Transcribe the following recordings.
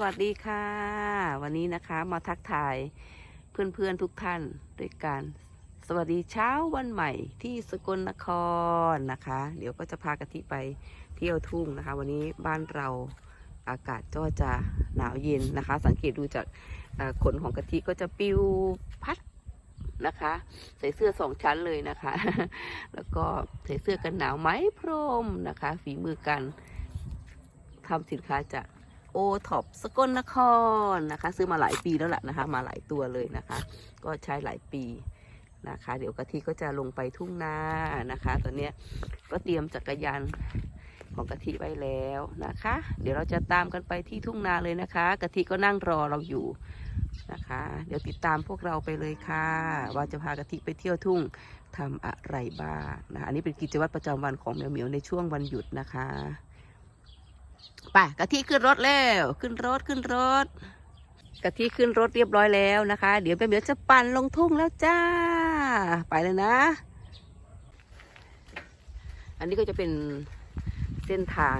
สวัสดีค่ะ วันนี้นะคะมาทักทายเพื่อนๆทุกท่านด้วยการสวัสดีเช้าวันใหม่ที่สกลนครนะคะ เดี๋ยวก็จะพากะทิไปเที่ยวทุ่งนะคะ วันนี้บ้านเราอากาศก็จะหนาวเย็นนะคะ สังเกตดูจากขนของกะทิก็จะปิวพัดนะคะ ใส่เสื้อสองชั้นเลยนะคะ แล้วก็ใส่เสื้อกันหนาวไหมพรมนะคะ ฝีมือกันทำสินค้าจาก ท็อปสกลนครนะคะ ซื้อมาหลายปีแล้วแหละนะคะ มาหลายตัวเลยนะคะ ก็ใช้หลายปีนะคะ เดี๋ยวกะทิก็จะลงไปทุ่งนานะคะ ตอนเนี้ก็เตรียมจักรยานของกะทิไว้แล้วนะคะ เดี๋ยวเราจะตามกันไปที่ทุ่งนาเลยนะคะกะทิก็นั่งรอเราอยู่นะคะ เดี๋ยวติดตามพวกเราไปเลยค่ะ ว่าจะพากะทิไปเที่ยวทุ่งทำอะไรบ้างนะะอันนี้เป็นกิจวัตรประจำวันของเหมียวเหมียวๆในช่วงวันหยุดนะคะ ไปกะทิขึ้นรถแล้วขึ้นรถขึ้นรถกะทิขึ้นรถเรียบร้อยแล้วนะคะ เดี๋ยวแม่เหมียวจะปั่นลงทุ่งแล้วจ้า ไปเลยนะ อันนี้ก็จะเป็นเส้นทาง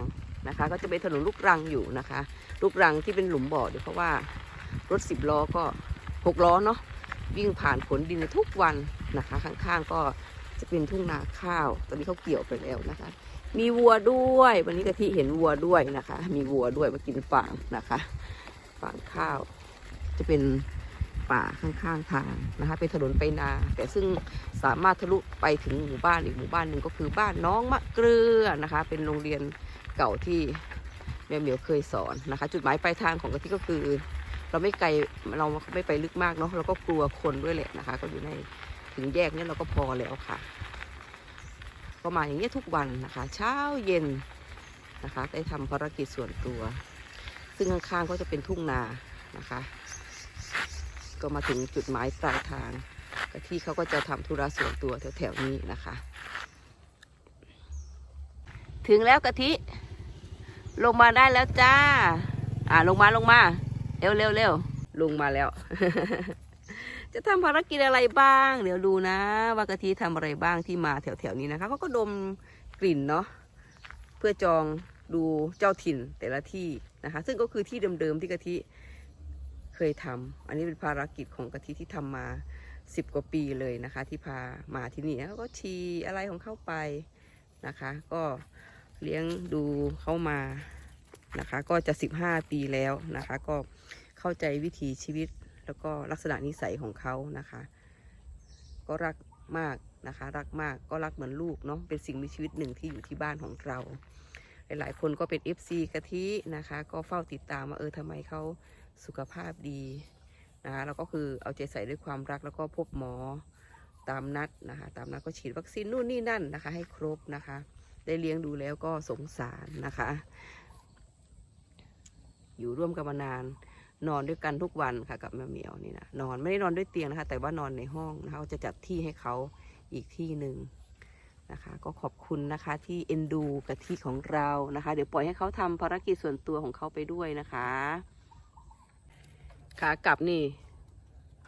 นะคะ ก็จะเป็นถนนลูกรังอยู่นะคะ ลูกรังที่เป็นหลุมบ่อเดี๋ยวเพราะว่ารถสิบล้อก็หกล้อเนาะวิ่งผ่านขนดินทุกวันนะคะ ข้างๆก็จะเป็นทุ่งนาข้าว ตอนนี้เขาเกี่ยวไปแล้วนะคะ มีวัวด้วย วันนี้กะทิเห็นวัวด้วยนะคะ มีวัวด้วยมากินฟางนะคะฟางข้าว จะเป็นป่าข้างๆทางนะคะ เป็นถนนไปนา แต่ซึ่งสามารถทะลุไปถึงหมู่บ้านอีกหมู่บ้านหนึ่งก็คือบ้านน้องมะเกลือนะคะ เป็นโรงเรียนเก่าที่แม่เหมียวเคยสอนนะคะ จุดหมายปลายทางของกะทิก็คือ เราไม่ไกลเราไม่ไปลึกมากเนาะเราก็กลัวคนด้วยแหละนะคะ ก็อยู่ในถึงแยกนี้เราก็พอแล้วค่ะ ก็มาอย่างเงี้ยทุกวันนะคะ เช้าเย็นนะคะ ได้ทำภารกิจส่วนตัว ซึ่งข้างๆก็จะเป็นทุ่งนานะคะ ก็มาถึงจุดหมายปลายทางกะที่เขาก็จะทำธุระส่วนตัวแถวๆนี้นะคะ ถึงแล้วกะทิ ลงมาได้แล้วจ้า อ่าลงมาลงมา เร็วเร็วเร็วลงมาแล้ว จะทำภารกิจอะไรบ้าง เดี๋ยวดูนะ ว่ากะทิทำอะไรบ้างที่มาแถวๆนี้นะคะเขาก็ดมกลิ่นเนาะเพื่อจองดูเจ้าถิ่นแต่ละที่นะคะ ซึ่งก็คือที่เดิมๆที่กะทิเคยทำอันนี้เป็นภารกิจของกะทิที่ทำมาสิบกว่าปีเลยนะคะ ที่พามาที่นี่แล้วก็ชีอะไรของเข้าไปนะคะ ก็เลี้ยงดูเข้ามานะคะ ก็จะสิบห้าปีแล้วนะคะ ก็เข้าใจวิถีชีวิต แล้วก็ลักษณะนิสัยของเขานะคะ ก็รักมากนะคะ รักมากก็รักเหมือนลูกเนาะเป็นสิ่งมีชีวิตหนึ่งที่อยู่ที่บ้านของเรา หลายๆคนก็เป็น FC กะทินะคะ ก็เฝ้าติดตามว่าเออทำไมเขาสุขภาพดีนะคะแล้วก็คือเอาใจใส่ด้วยความรักแล้วก็พบหมอตามนัดนะคะ ตามนัดก็ฉีดวัคซีนนู่นนี่นั่นนะคะ ให้ครบนะคะ ได้เลี้ยงดูแล้วก็สงสารนะคะ อยู่ร่วมกันมานาน นอนด้วยกันทุกวันค่ะกับแมวเหมียวนี่นะนอนไม่ได้นอนด้วยเตียงนะคะ แต่ว่านอนในห้องนะคะจะจัดที่ให้เขาอีกที่หนึ่งนะคะ ก็ขอบคุณนะคะที่เอ็นดูกับที่ของเรานะคะ เดี๋ยวปล่อยให้เขาทำภารกิจส่วนตัวของเขาไปด้วยนะคะขากลับนี่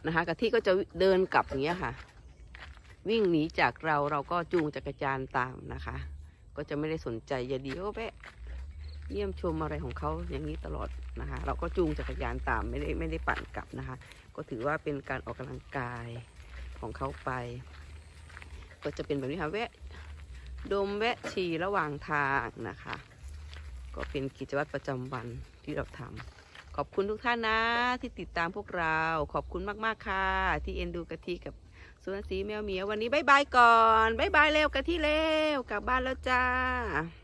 นะคะกะที่ก็จะเดินกลับอย่างเงี้ยค่ะ วิ่งหนีจากเราเราก็จูงจักรยานตามนะคะ ก็จะไม่ได้สนใจอย่าดีก็แวะ เยี่ยมชมอะไรของเขาอย่างนี้ตลอดนะคะ เราก็จูงจักรยานตามไม่ได้ไม่ได้ปั่นกลับนะคะ ก็ถือว่าเป็นการออกกำลังกายของเขาไป ก็จะเป็นแบบนี้ค่ะแวะดมแวะฉี่ระหว่างทางนะคะ ก็เป็นกิจวัตรประจำวันที่เราทำขอบคุณทุกท่านนะที่ติดตามพวกเราขอบคุณมากๆค่ะที่เอ็นดูกะทิกับสวนสีแมวเหมียววันนี้บายบายก่อนบายบายเร็วกะทิเร็วกลับบ้านแล้วจ้า